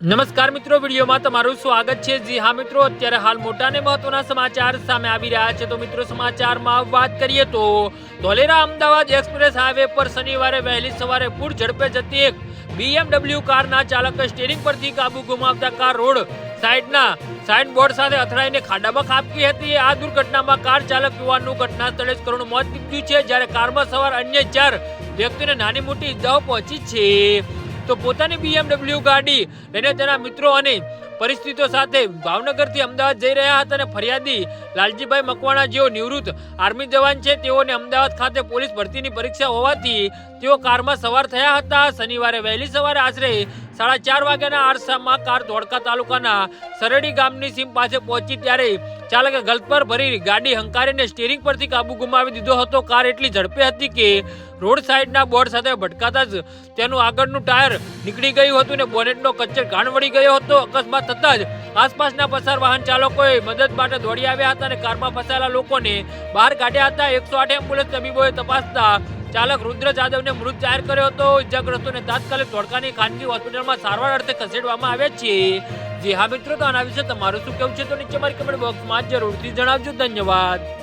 નમસ્કાર મિત્રો, વિડીયોમાં તમારું સ્વાગત છે. જી હા મિત્રો, અત્યારે હાલ મોટા અને મહત્વના સમાચાર સામે આવી રહ્યા છે. તો મિત્રો, સમાચારમાં વાત કરીએ તો ધોલેરા અમદાવાદ એક્સપ્રેસ હાઈવે પર શનિવારે વહેલી સવારે પૂર ઝડપે જતી એક BMW કારના ચાલકે સ્ટેરિંગ પરથી કાબુ ગુમાવતા કાર રોડ સાઈડના સાઇન બોર્ડ સાથે અથડાઈને ખાડામાં ખાબકી હતી. આ દુર્ઘટનામાં કાર ચાલક યુવાનનું ઘટના સ્થળે જ કરુણ મોત નીપજ્યું છે, જ્યારે કારમાં સવાર અન્ય ચાર વ્યક્તિને નાની મોટી ઈજાઓ પહોંચી છે. તો પોતાની બીએમડબલ્યુ ગાડી લઈને તેના મિત્રો અને પરિસ્થિતિઓ સાથે ભાવનગરથી અમદાવાદ જઈ રહ્યા હતા અને ફરિયાદી લાલજીભાઈ મકવાણા જેઓ નિવૃત્ત આર્મી જવાન છે, તેઓને અમદાવાદ ખાતે પોલીસ ભરતીની પરીક્ષા હોવાથી તેઓ કારમાં સવાર થયા હતા. શનિવારે વહેલી સવારે આશરે સાડા ચાર વાગ્યાના આરસામાં કાર ધોળકા તાલુકાના સરડી ગામની સીમ પાસે પહોંચી, ત્યારે ચાલકે ગલ્ત પર ભરી ગાડી હંકારીને સ્ટીરિંગ પરથી કાબુ ગુમાવી દીધો હતો. કાર એટલી ઝડપે હતી કે રોડ સાઈડના બોર્ડ સાથે ભટકાતા જ તેનું આગળનું ટાયર નીકળી ગયું હતું ને બોનેટનો કચ્છર ઘાણ વળી ગયો હતો. અકસ્માત થતાં જ આસપાસના પસાર વાહન ચાલકોએ મદદ માટે દોડી આવ્યા હતા અને કારમાં ફસાયેલા લોકોને બહાર કાઢ્યા હતા. એકસો આઠ એમ્બ્યુલન્સ તબીબોએ તપાસતા ચાલક રુદ્ર જાદવને મૃત જાહેર કર્યો હતો. ઇજાગ્રસ્તોને તાત્કાલિક ધોળકાની ખાનગી હોસ્પિટલમાં સારવાર અર્થે ખસેડવામાં આવ્યા છે જે હા મિત્રો, તો આના વિશે તમારું શું કેવું છે? તો નીચે મારી કમેન્ટ બોક્સમાં જરૂરથી જણાવજો. ધન્યવાદ.